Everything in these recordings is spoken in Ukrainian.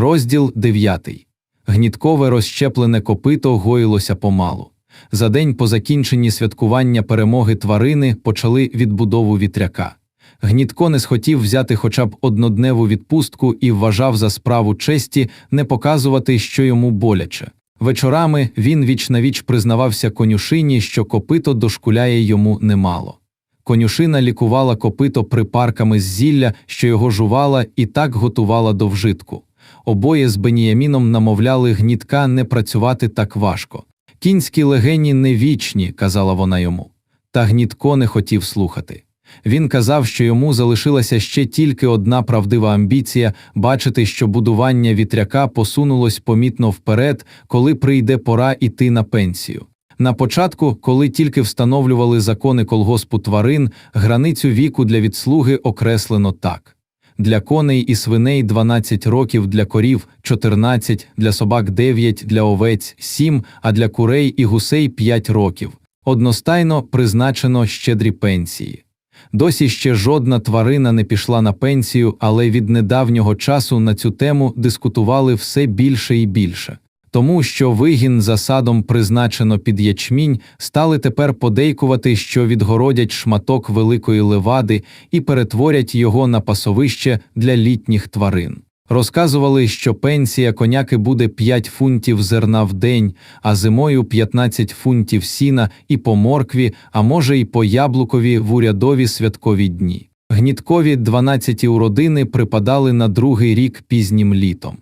Розділ 9. Гніткове розщеплене копито гоїлося помалу. За день по закінченні святкування перемоги тварини почали відбудову вітряка. Гнітко не схотів взяти хоча б однодневу відпустку і вважав за справу честі не показувати, що йому боляче. Вечорами він віч віч признавався конюшині, що копито дошкуляє йому немало. Конюшина лікувала копито припарками з зілля, що його жувала, і так готувала до вжитку. Обоє з Беніяміном намовляли гнітка не працювати так важко. Кінські легені не вічні, казала вона йому. Та гнітко не хотів слухати. Він казав, що йому залишилася ще тільки одна правдива амбіція бачити, що будування вітряка посунулось помітно вперед, коли прийде пора йти на пенсію. На початку, коли тільки встановлювали закони колгоспу тварин, границю віку для відслуги окреслено так. Для коней і свиней 12 років, для корів 14, для собак 9, для овець 7, а для курей і гусей 5 років. Одностайно призначено щедрі пенсії. Досі ще жодна тварина не пішла на пенсію, але від недавнього часу на цю тему дискутували все більше і більше. Тому що вигін за садом призначено під ячмінь, стали тепер подейкувати, що відгородять шматок великої левади і перетворять його на пасовище для літніх тварин. Розказували, що пенсія коняки буде 5 фунтів зерна в день, а зимою 15 фунтів сіна і по моркві, а може й по яблукові в урядові святкові дні. Гніткові 12 уродини припадали на другий рік пізнім літом.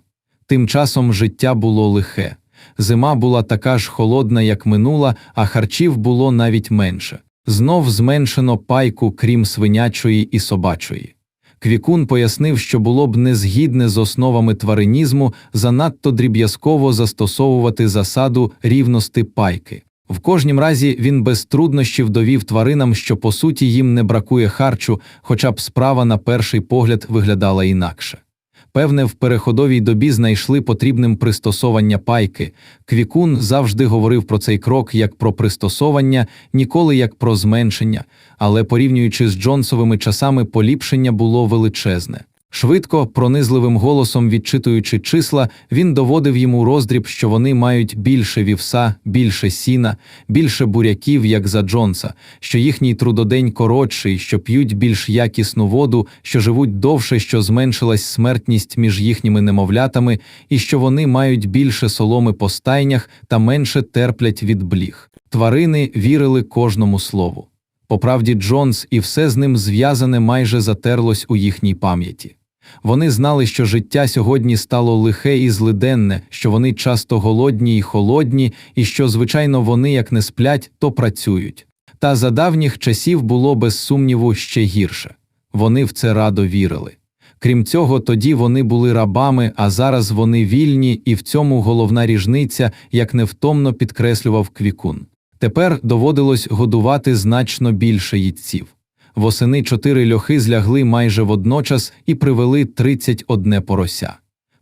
Тим часом життя було лихе. Зима була така ж холодна, як минула, а харчів було навіть менше. Знов зменшено пайку, крім свинячої і собачої. Квікун пояснив, що було б незгідне з основами тваринізму занадто дріб'язково застосовувати засаду рівності пайки. В кожнім разі він без труднощів довів тваринам, що по суті їм не бракує харчу, хоча б справа на перший погляд виглядала інакше. Певне, в переходовій добі знайшли потрібним пристосовання пайки. Квікун завжди говорив про цей крок як про пристосовання, ніколи як про зменшення, але порівнюючи з Джонсовими часами, поліпшення було величезне. Швидко, пронизливим голосом відчитуючи числа, він доводив йому роздріб, що вони мають більше вівса, більше сіна, більше буряків, як за Джонса, що їхній трудодень коротший, що п'ють більш якісну воду, що живуть довше, що зменшилась смертність між їхніми немовлятами, і що вони мають більше соломи по стайнях та менше терплять від бліг. Тварини вірили кожному слову. Поправді, Джонс і все з ним зв'язане майже затерлось у їхній пам'яті. Вони знали, що життя сьогодні стало лихе і злиденне, що вони часто голодні і холодні, і що, звичайно, вони як не сплять, то працюють. Та за давніх часів було без сумніву ще гірше вони в це радо вірили. Крім цього, тоді вони були рабами, а зараз вони вільні, і в цьому головна ріжниця, як невтомно підкреслював Квікун. Тепер доводилось годувати значно більше їдців. Восени чотири льохи злягли майже водночас і привели 31 порося.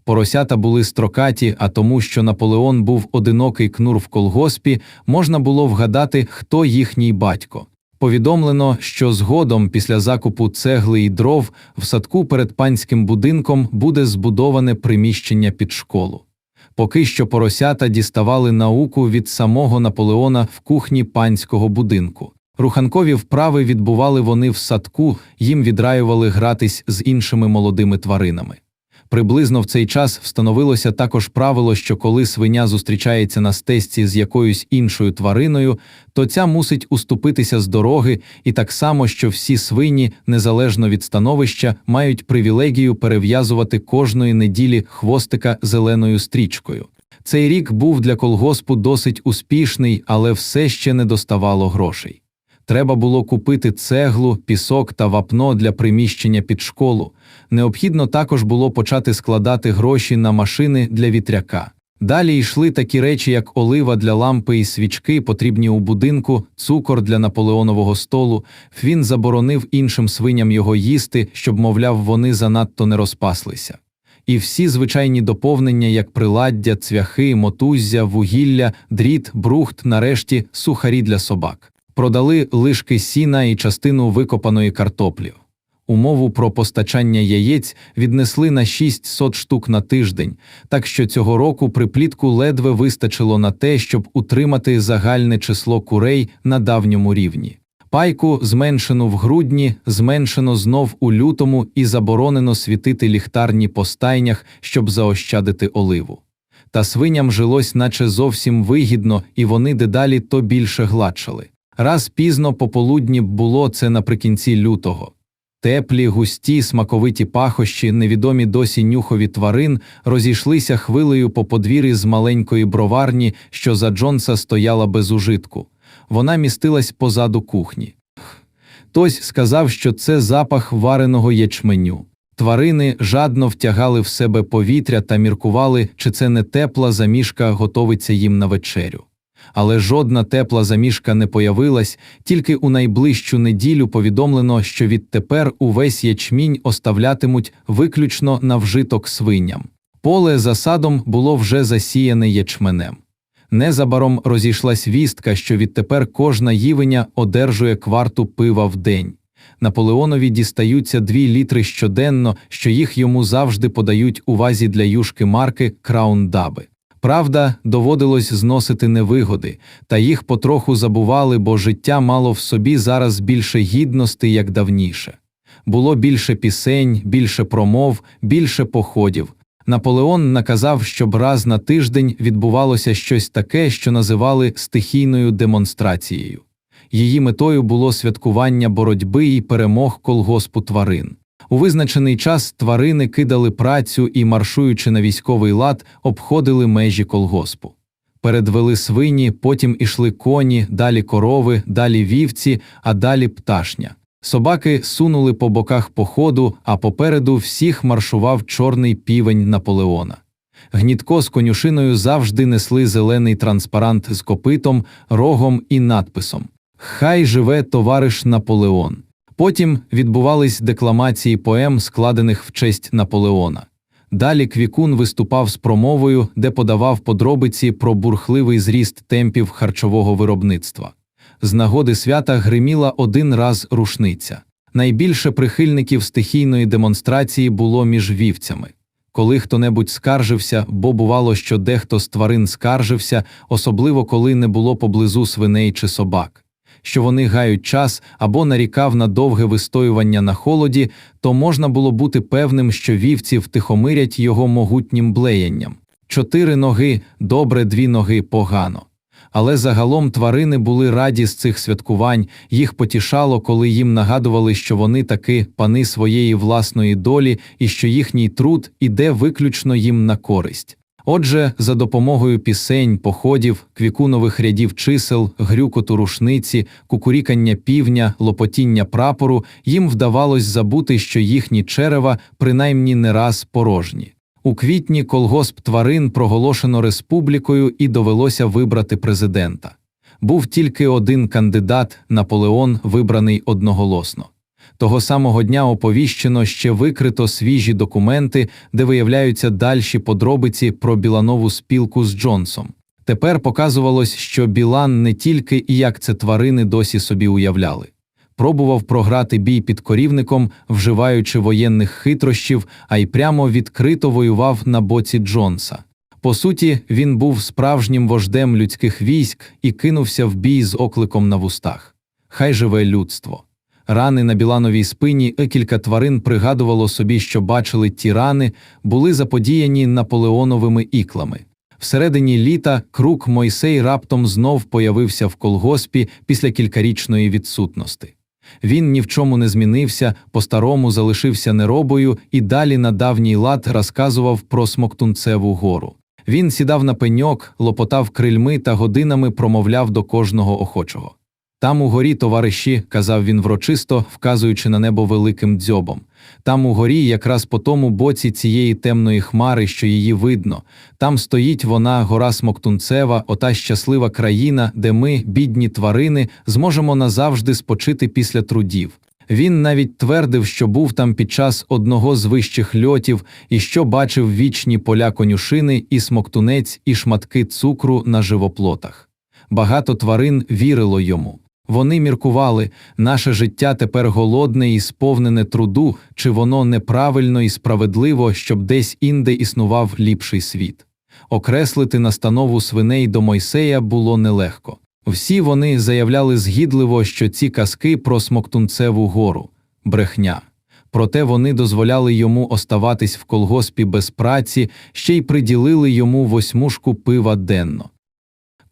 Поросята були строкаті, а тому, що Наполеон був одинокий кнур в колгоспі, можна було вгадати, хто їхній батько. Повідомлено, що згодом після закупу цегли і дров в садку перед панським будинком буде збудоване приміщення під школу. Поки що поросята діставали науку від самого Наполеона в кухні панського будинку. Руханкові вправи відбували вони в садку, їм відраювали гратись з іншими молодими тваринами. Приблизно в цей час встановилося також правило, що коли свиня зустрічається на стежці з якоюсь іншою твариною, то ця мусить уступитися з дороги, і так само, що всі свині, незалежно від становища, мають привілегію перев'язувати кожної неділі хвостика зеленою стрічкою. Цей рік був для колгоспу досить успішний, але все ще не доставало грошей. Треба було купити цеглу, пісок та вапно для приміщення під школу. Необхідно також було почати складати гроші на машини для вітряка. Далі йшли такі речі, як олива для лампи і свічки, потрібні у будинку, цукор для наполеонового столу. Він заборонив іншим свиням його їсти, щоб, мовляв, вони занадто не розпаслися. І всі звичайні доповнення, як приладдя, цвяхи, мотуззя, вугілля, дріт, брухт, нарешті сухарі для собак продали лишки сіна і частину викопаної картоплі. Умову про постачання яєць віднесли на 600 штук на тиждень, так що цього року приплітку ледве вистачило на те, щоб утримати загальне число курей на давньому рівні. Пайку зменшено в грудні, зменшено знов у лютому і заборонено світити ліхтарні по стайнях, щоб заощадити оливу. Та свиням жилось наче зовсім вигідно, і вони дедалі то більше гладшали. Раз пізно пополудні було це наприкінці лютого. Теплі, густі, смаковиті пахощі, невідомі досі нюхові тварин розійшлися хвилею по подвір'ї з маленької броварні, що за Джонса стояла без ужитку. Вона містилась позаду кухні. Хтось сказав, що це запах вареного ячменю. Тварини жадно втягали в себе повітря та міркували, чи це не тепла замішка готовиться їм на вечерю. Але жодна тепла замішка не появилась, тільки у найближчу неділю повідомлено, що відтепер увесь ячмінь оставлятимуть виключно на вжиток свиням. Поле за садом було вже засіяне ячменем. Незабаром розійшлась вістка, що відтепер кожна ївеня одержує кварту пива в день. Наполеонові дістаються дві літри щоденно, що їх йому завжди подають у вазі для юшки марки Краун Даби. Правда, доводилось зносити невигоди, та їх потроху забували, бо життя мало в собі зараз більше гідності, як давніше. Було більше пісень, більше промов, більше походів. Наполеон наказав, щоб раз на тиждень відбувалося щось таке, що називали стихійною демонстрацією. Її метою було святкування боротьби і перемог колгоспу тварин. У визначений час тварини кидали працю і, маршуючи на військовий лад, обходили межі колгоспу. Передвели свині, потім ішли коні, далі корови, далі вівці, а далі пташня. Собаки сунули по боках походу, а попереду всіх маршував чорний півень Наполеона. Гнітко з конюшиною завжди несли зелений транспарант з копитом, рогом і надписом Хай живе товариш Наполеон. Потім відбувались декламації поем, складених в честь Наполеона. Далі Квікун виступав з промовою, де подавав подробиці про бурхливий зріст темпів харчового виробництва. З нагоди свята гриміла один раз рушниця. Найбільше прихильників стихійної демонстрації було між вівцями. Коли хто-небудь скаржився, бо бувало, що дехто з тварин скаржився, особливо коли не було поблизу свиней чи собак що вони гають час або нарікав на довге вистоювання на холоді, то можна було бути певним, що вівці втихомирять його могутнім блеянням. Чотири ноги добре, дві ноги погано. Але загалом тварини були раді з цих святкувань, їх потішало, коли їм нагадували, що вони таки пани своєї власної долі і що їхній труд іде виключно їм на користь. Отже, за допомогою пісень, походів, квікунових рядів чисел, грюкоту рушниці, кукурікання півня, лопотіння прапору їм вдавалось забути, що їхні черева принаймні не раз порожні. У квітні колгосп тварин проголошено республікою і довелося вибрати президента. Був тільки один кандидат Наполеон, вибраний одноголосно. Того самого дня оповіщено ще викрито свіжі документи, де виявляються дальші подробиці про Біланову спілку з Джонсом. Тепер показувалось, що Білан не тільки і як це тварини досі собі уявляли, пробував програти бій під корівником, вживаючи воєнних хитрощів, а й прямо відкрито воював на боці Джонса. По суті, він був справжнім вождем людських військ і кинувся в бій з окликом на вустах. Хай живе людство. Рани на білановій спині кілька тварин пригадувало собі, що бачили ті рани, були заподіяні наполеоновими іклами. Всередині літа крук Мойсей раптом знов появився в колгоспі після кількарічної відсутності. Він ні в чому не змінився, по-старому залишився неробою і далі на давній лад розказував про Смоктунцеву гору. Він сідав на пеньок, лопотав крильми та годинами промовляв до кожного охочого. Там у горі, товариші, казав він врочисто, вказуючи на небо великим дзьобом. Там у горі, якраз по тому боці цієї темної хмари, що її видно, там стоїть вона, гора Смоктунцева, ота щаслива країна, де ми, бідні тварини, зможемо назавжди спочити після трудів. Він навіть твердив, що був там під час одного з вищих льотів і що бачив вічні поля конюшини, і смоктунець, і шматки цукру на живоплотах. Багато тварин вірило йому. Вони міркували, наше життя тепер голодне і сповнене труду, чи воно неправильно і справедливо, щоб десь інде існував ліпший світ. Окреслити настанову свиней до Мойсея було нелегко. Всі вони заявляли згідливо, що ці казки про Смоктунцеву гору брехня. Проте вони дозволяли йому оставатись в колгоспі без праці, ще й приділили йому восьмушку пива денно.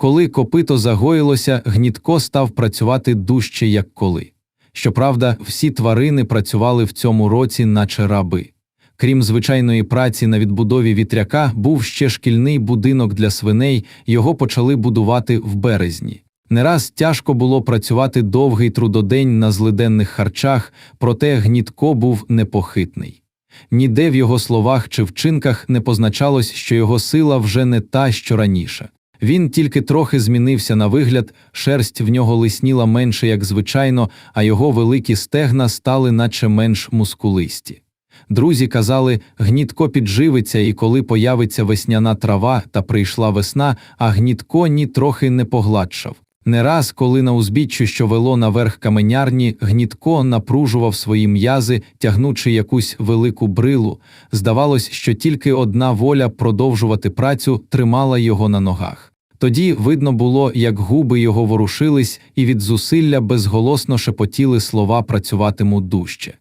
Коли копито загоїлося, гнітко став працювати дужче, як коли. Щоправда, всі тварини працювали в цьому році, наче раби. Крім звичайної праці на відбудові вітряка, був ще шкільний будинок для свиней, його почали будувати в березні. Не раз тяжко було працювати довгий трудодень на злиденних харчах, проте гнітко був непохитний. Ніде в його словах чи вчинках не позначалось, що його сила вже не та, що раніше. Він тільки трохи змінився на вигляд, шерсть в нього лисніла менше, як звичайно, а його великі стегна стали наче менш мускулисті. Друзі казали, гнітко підживиться, і коли появиться весняна трава та прийшла весна, а гнітко ні трохи не погладшав. Не раз, коли на узбіччю, що вело наверх каменярні, гнітко напружував свої м'язи, тягнучи якусь велику брилу, здавалось, що тільки одна воля продовжувати працю тримала його на ногах. Тоді видно було, як губи його ворушились, і від зусилля безголосно шепотіли слова працюватиму дужче.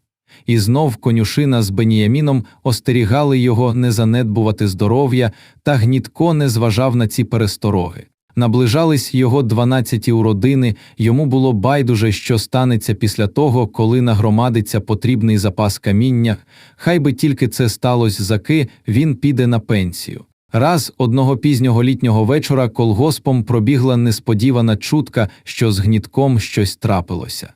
І знов конюшина з Беніяміном остерігали його не занедбувати здоров'я, та гнітко не зважав на ці перестороги. Наближались його дванадцяті уродини, йому було байдуже, що станеться після того, коли нагромадиться потрібний запас каміння, хай би тільки це сталося заки, він піде на пенсію. Раз одного пізнього літнього вечора колгоспом пробігла несподівана чутка, що з гнітком щось трапилося.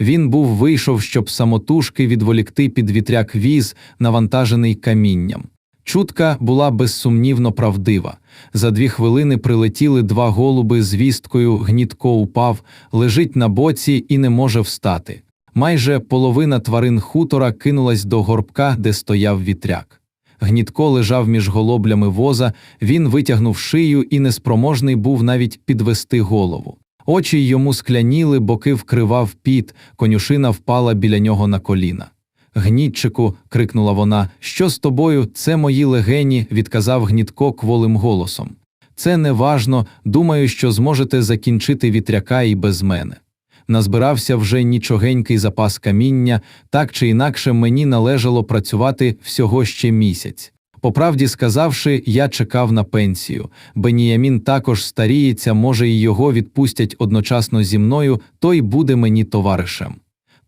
Він був вийшов, щоб самотужки відволікти під вітряк віз, навантажений камінням. Чутка була безсумнівно правдива. За дві хвилини прилетіли два голуби з вісткою, гнітко упав, лежить на боці і не може встати. Майже половина тварин хутора кинулась до горбка, де стояв вітряк. Гнітко лежав між голоблями воза, він витягнув шию і неспроможний був навіть підвести голову. Очі йому скляніли, боки вкривав піт, конюшина впала біля нього на коліна. Гнітчику, крикнула вона, що з тобою? Це мої легені, відказав гнітко кволим голосом. Це не важно, думаю, що зможете закінчити вітряка і без мене. Назбирався вже нічогенький запас каміння, так чи інакше мені належало працювати всього ще місяць. По правді сказавши, я чекав на пенсію. Беніямін також старіється, може, і його відпустять одночасно зі мною, той буде мені товаришем.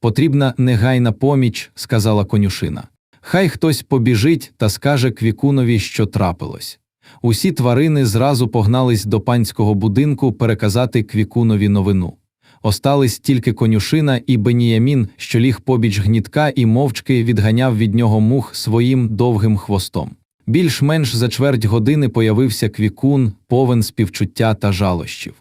Потрібна негайна поміч, сказала конюшина. Хай хтось побіжить та скаже квікунові, що трапилось. Усі тварини зразу погнались до панського будинку переказати квікунові новину. Остались тільки конюшина і Беніямін, що ліг побіч гнітка і мовчки відганяв від нього мух своїм довгим хвостом. Більш-менш за чверть години появився квікун, повен співчуття та жалощів.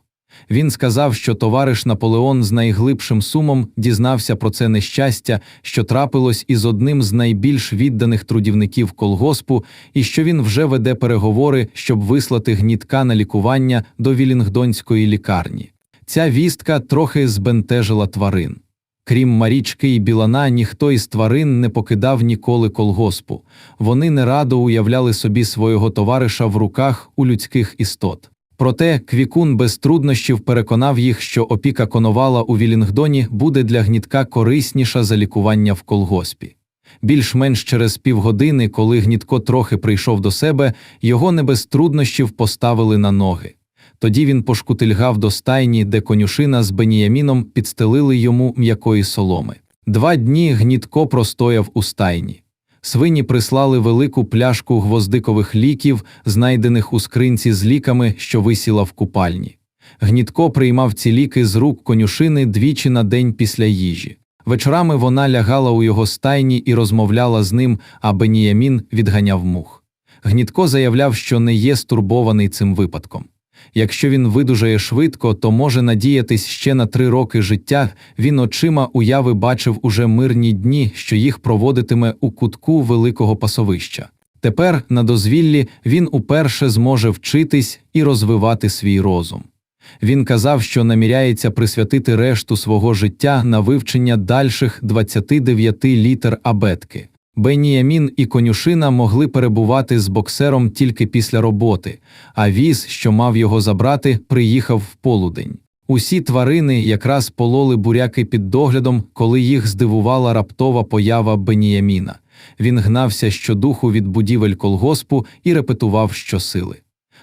Він сказав, що товариш Наполеон з найглибшим сумом дізнався про це нещастя, що трапилось із одним з найбільш відданих трудівників колгоспу, і що він вже веде переговори, щоб вислати гнітка на лікування до Вілінгдонської лікарні. Ця вістка трохи збентежила тварин. Крім Марічки і Білана, ніхто із тварин не покидав ніколи колгоспу. Вони нерадо уявляли собі свого товариша в руках у людських істот. Проте Квікун без труднощів переконав їх, що опіка коновала у Вілінгдоні буде для гнітка корисніша за лікування в колгоспі. Більш-менш через півгодини, коли гнітко трохи прийшов до себе, його не без труднощів поставили на ноги. Тоді він пошкутильгав до стайні, де конюшина з Беніяміном підстелили йому м'якої соломи. Два дні гнітко простояв у стайні. Свині прислали велику пляшку гвоздикових ліків, знайдених у скринці з ліками, що висіла в купальні. Гнітко приймав ці ліки з рук конюшини двічі на день після їжі. Вечорами вона лягала у його стайні і розмовляла з ним, а Беніямін відганяв мух. Гнітко заявляв, що не є стурбований цим випадком. Якщо він видужає швидко, то може надіятись ще на три роки життя. Він очима уяви бачив уже мирні дні, що їх проводитиме у кутку великого пасовища. Тепер на дозвіллі він уперше зможе вчитись і розвивати свій розум. Він казав, що наміряється присвятити решту свого життя на вивчення дальших 29 літер абетки. Беніямін і конюшина могли перебувати з боксером тільки після роботи, а віз, що мав його забрати, приїхав в полудень. Усі тварини якраз пололи буряки під доглядом, коли їх здивувала раптова поява Беніяміна. Він гнався щодуху від будівель колгоспу і репетував щосили.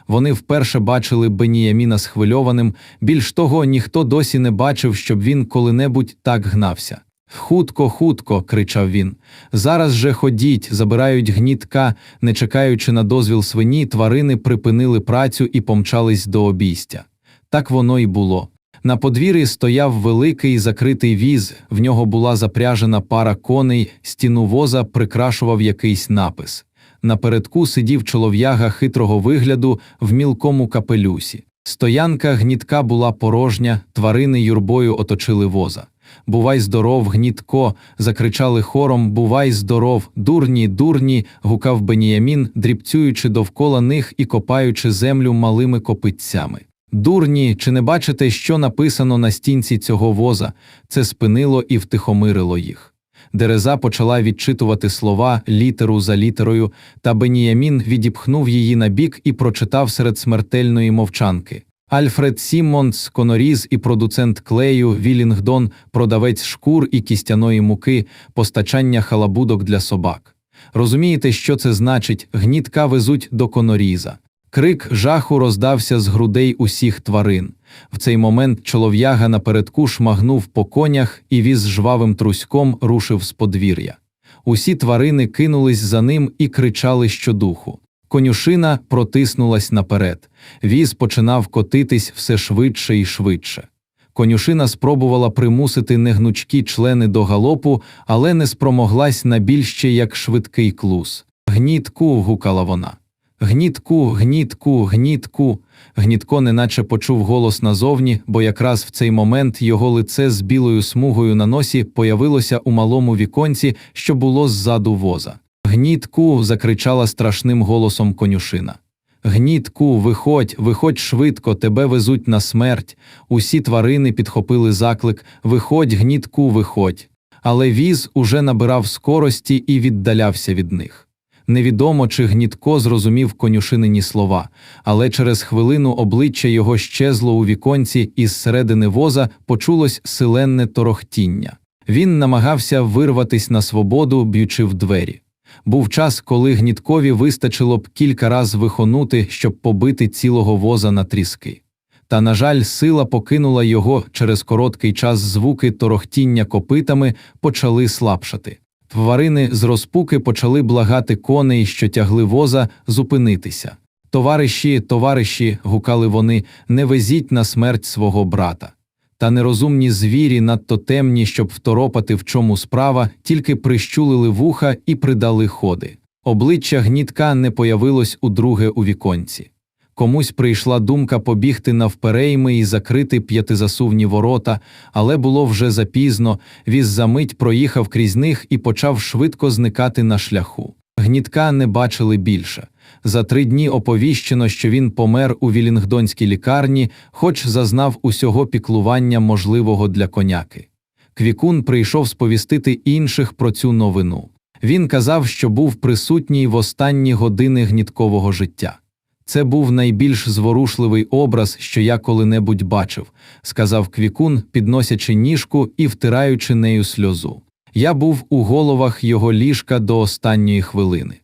Вони вперше бачили Беніяміна схвильованим, більш того, ніхто досі не бачив, щоб він коли-небудь так гнався. Хутко, хутко, кричав він. Зараз же ходіть, забирають гнітка, не чекаючи на дозвіл свині, тварини припинили працю і помчались до обійстя. Так воно й було. На подвір'ї стояв великий закритий віз, в нього була запряжена пара коней, стіну воза прикрашував якийсь напис. Напередку сидів чолов'яга хитрого вигляду в мілкому капелюсі. Стоянка гнітка була порожня, тварини юрбою оточили воза. Бувай здоров, гнітко. закричали хором Бувай здоров, дурні, дурні. гукав Беніямін, дрібцюючи довкола них і копаючи землю малими копитцями. Дурні, чи не бачите, що написано на стінці цього воза? Це спинило і втихомирило їх. Дереза почала відчитувати слова літеру за літерою, та Беніямін відіпхнув її на бік і прочитав серед смертельної мовчанки. Альфред Сіммонс, коноріз і продуцент клею, Вілінгдон, продавець шкур і кістяної муки, постачання халабудок для собак. Розумієте, що це значить? Гнітка везуть до коноріза. Крик жаху роздався з грудей усіх тварин. В цей момент чолов'яга напередку шмагнув по конях і віз жвавим труськом рушив з подвір'я. Усі тварини кинулись за ним і кричали щодуху. Конюшина протиснулась наперед. Віз починав котитись все швидше і швидше. Конюшина спробувала примусити негнучкі члени до галопу, але не спромоглась на більше як швидкий клус. Гнітку. гукала вона. Гнітку, гнітку, гнітку. Гнітко неначе почув голос назовні, бо якраз в цей момент його лице з білою смугою на носі появилося у малому віконці, що було ззаду воза. Гнітку. закричала страшним голосом конюшина. Гнітку, виходь, виходь швидко, тебе везуть на смерть. Усі тварини підхопили заклик Виходь, гнітку, виходь. Але віз уже набирав скорості і віддалявся від них. Невідомо, чи гнітко зрозумів конюшинині слова, але через хвилину обличчя його щезло у віконці, і з середини воза почулось силенне торохтіння. Він намагався вирватись на свободу, б'ючи в двері. Був час, коли гніткові вистачило б кілька раз вихонути, щоб побити цілого воза на тріски. Та, на жаль, сила покинула його через короткий час звуки торохтіння копитами почали слабшати. Тварини з розпуки почали благати коней, що тягли воза, зупинитися. Товариші, товариші, гукали вони, не везіть на смерть свого брата. Та нерозумні звірі, надто темні, щоб второпати, в чому справа, тільки прищулили вуха і придали ходи. Обличчя гнітка не появилось удруге у віконці. Комусь прийшла думка побігти навперейми і закрити п'ятизасувні ворота, але було вже запізно, віз за мить проїхав крізь них і почав швидко зникати на шляху. Гнітка не бачили більше. За три дні оповіщено, що він помер у Вілінгдонській лікарні, хоч зазнав усього піклування можливого для коняки. Квікун прийшов сповістити інших про цю новину. Він казав, що був присутній в останні години гніткового життя. Це був найбільш зворушливий образ, що я коли-небудь бачив, сказав Квікун, підносячи ніжку і втираючи нею сльозу. Я був у головах його ліжка до останньої хвилини.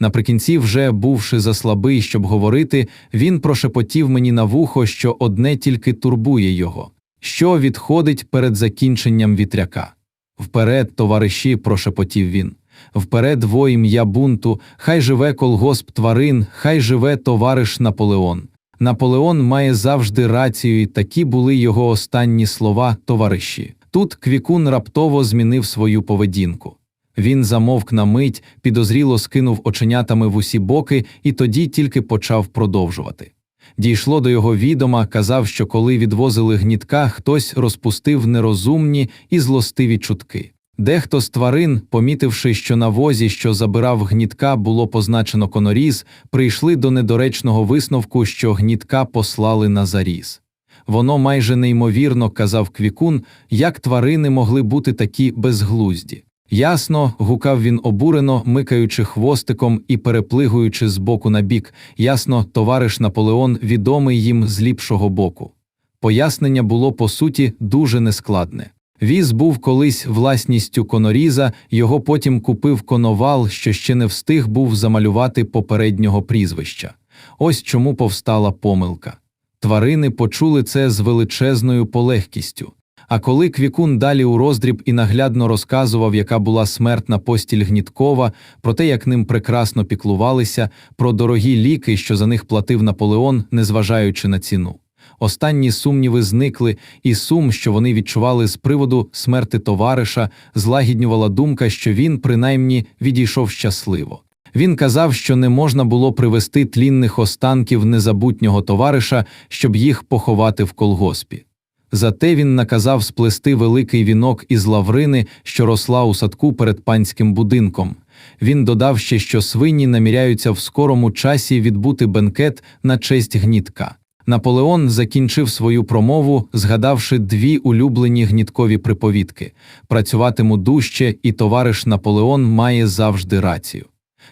Наприкінці, вже бувши заслабий, щоб говорити, він прошепотів мені на вухо, що одне тільки турбує його, що відходить перед закінченням вітряка. Вперед, товариші, прошепотів він. Вперед во ім'я бунту, хай живе колгосп тварин, хай живе товариш Наполеон. Наполеон має завжди рацію, і такі були його останні слова, товариші. Тут Квікун раптово змінив свою поведінку. Він замовк на мить, підозріло скинув оченятами в усі боки і тоді тільки почав продовжувати. Дійшло до його відома, казав, що коли відвозили гнітка, хтось розпустив нерозумні і злостиві чутки. Дехто з тварин, помітивши, що на возі, що забирав гнітка, було позначено коноріз, прийшли до недоречного висновку, що гнітка послали на заріз. Воно майже неймовірно, казав Квікун, як тварини могли бути такі безглузді. Ясно, гукав він обурено, микаючи хвостиком і переплигуючи з боку на бік. Ясно, товариш Наполеон відомий їм з ліпшого боку. Пояснення було по суті дуже нескладне. Віз був колись власністю коноріза, його потім купив коновал, що ще не встиг був замалювати попереднього прізвища. Ось чому повстала помилка. Тварини почули це з величезною полегкістю. А коли Квікун далі у роздріб і наглядно розказував, яка була смертна постіль Гніткова, про те, як ним прекрасно піклувалися, про дорогі ліки, що за них платив Наполеон, незважаючи на ціну. Останні сумніви зникли, і сум, що вони відчували з приводу смерти товариша, злагіднювала думка, що він, принаймні, відійшов щасливо. Він казав, що не можна було привести тлінних останків незабутнього товариша, щоб їх поховати в колгоспі. Зате він наказав сплести великий вінок із лаврини, що росла у садку перед панським будинком. Він додав ще, що свині наміряються в скорому часі відбути бенкет на честь гнітка. Наполеон закінчив свою промову, згадавши дві улюблені гніткові приповідки працюватиму дужче, і товариш Наполеон має завжди рацію.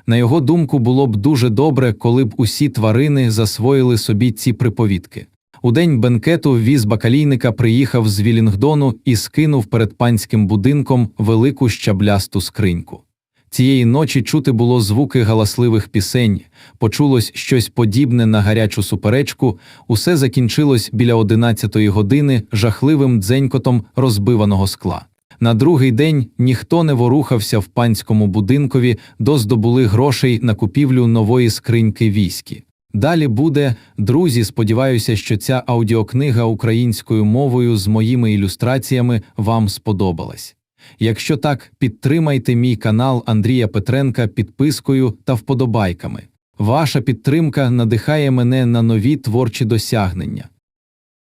На його думку, було б дуже добре, коли б усі тварини засвоїли собі ці приповідки. У день бенкету віз бакалійника приїхав з Вілінгдону і скинув перед панським будинком велику щаблясту скриньку. Цієї ночі чути було звуки галасливих пісень, почулось щось подібне на гарячу суперечку, усе закінчилось біля одинадцятої години жахливим дзенькотом розбиваного скла. На другий день ніхто не ворухався в панському будинкові, доздобули грошей на купівлю нової скриньки військи. Далі буде, друзі, сподіваюся, що ця аудіокнига українською мовою з моїми ілюстраціями вам сподобалась. Якщо так, підтримайте мій канал Андрія Петренка підпискою та вподобайками. Ваша підтримка надихає мене на нові творчі досягнення.